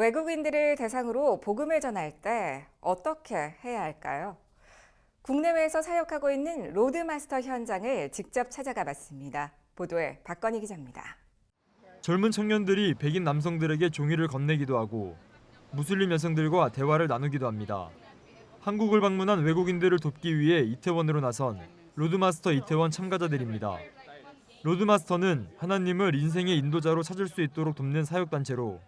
외국인들을 대상으로 복음을 전할 때 어떻게 해야 할까요? 국내외에서 사역하고 있는 로드마스터 현장을 직접 찾아가 봤습니다. 보도에 박건희 기자입니다. 젊은 청년들이 백인 남성들에게 종이를 건네기도 하고 무슬림 여성들과 대화를 나누기도 합니다. 한국을 방문한 외국인들을 돕기 위해 이태원으로 나선 로드마스터 이태원 참가자들입니다. 로드마스터는 하나님을 인생의 인도자로 찾을 수 있도록 돕는 사역단체로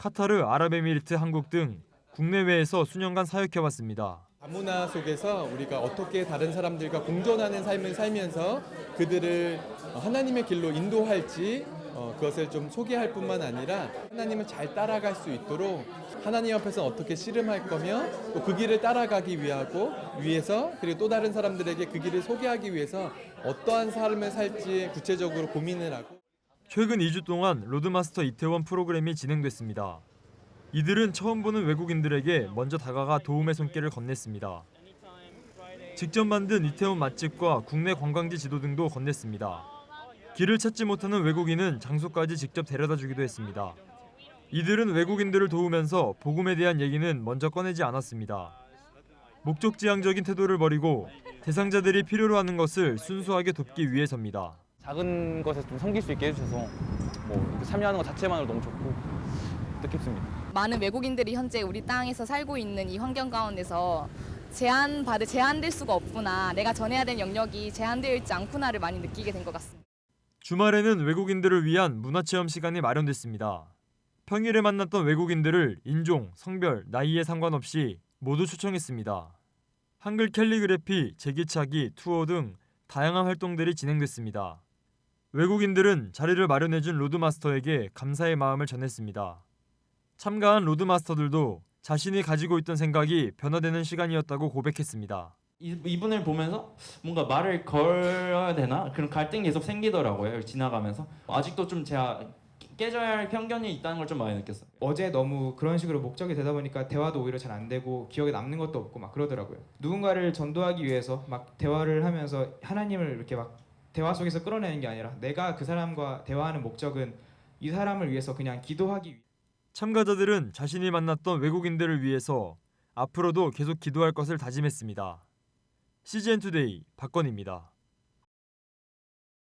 카타르, 아랍에미리트, 한국 등 국내외에서 수년간 사역해왔습니다. 다문화 속에서 우리가 어떻게 다른 사람들과 공존하는 삶을 살면서 그들을 하나님의 길로 인도할지 어, 그것을 좀 소개할 뿐만 아니라 하나님을 잘 따라갈 수 있도록 하나님 앞에서 어떻게 씨름할 거며 또 그 길을 따라가기 위하고 위해서 그리고 또 다른 사람들에게 그 길을 소개하기 위해서 어떠한 삶을 살지 구체적으로 고민을 하고 최근 2주 동안 로드마스터 이태원 프로그램이 진행됐습니다. 이들은 처음 보는 외국인들에게 먼저 다가가 도움의 손길을 건넸습니다. 직접 만든 이태원 맛집과 국내 관광지 지도 등도 건넸습니다. 길을 찾지 못하는 외국인은 장소까지 직접 데려다 주기도 했습니다. 이들은 외국인들을 도우면서 복음에 대한 얘기는 먼저 꺼내지 않았습니다. 목적지향적인 태도를 버리고 대상자들이 필요로 하는 것을 순수하게 돕기 위해서입니다. 작은 것에 좀 섬길 수 있게 해주셔서 뭐 이렇게 참여하는 것 자체만으로 너무 좋고 뜻깊습니다. 많은 외국인들이 현재 우리 땅에서 살고 있는 이 환경 가운데서 제한 받을 제한될 수가 없구나. 내가 전해야 될 영역이 제한되어 있지 않구나를 많이 느끼게 된 것 같습니다. 주말에는 외국인들을 위한 문화체험 시간이 마련됐습니다. 평일에 만났던 외국인들을 인종, 성별, 나이에 상관없이 모두 초청했습니다. 한글 캘리그래피, 제기차기, 투어 등 다양한 활동들이 진행됐습니다. 외국인들은 자리를 마련해준 로드마스터에게 감사의 마음을 전했습니다. 참가한 로드마스터들도 자신이 가지고 있던 생각이 변화되는 시간이었다고 고백했습니다. 이- 이분을 보면서 뭔가 말을 걸어야 되나 그런 갈등이 계속 생기더라고요 지나가면서 아직도 좀 제가 깨져야 할 편견이 있다는 걸 좀 많이 느꼈어요 어제 너무 그런 식으로 목적이 되다 보니까 대화도 오히려 잘 안 되고 기억에 남는 것도 없고 막 그러더라고요. 누군가를 전도하기 위해서 막 대화를 하면서 하나님을 이렇게 막 대화 속에서 끌어내는 게 아니라 내가 그 사람과 대화하는 목적은 이 사람을 위해서 그냥 기도하기 위 참가자들은 자신이 만났던 외국인들을 위해서 앞으로도 계속 기도할 것을 다짐했습니다. CGN 투데이 박건입니다.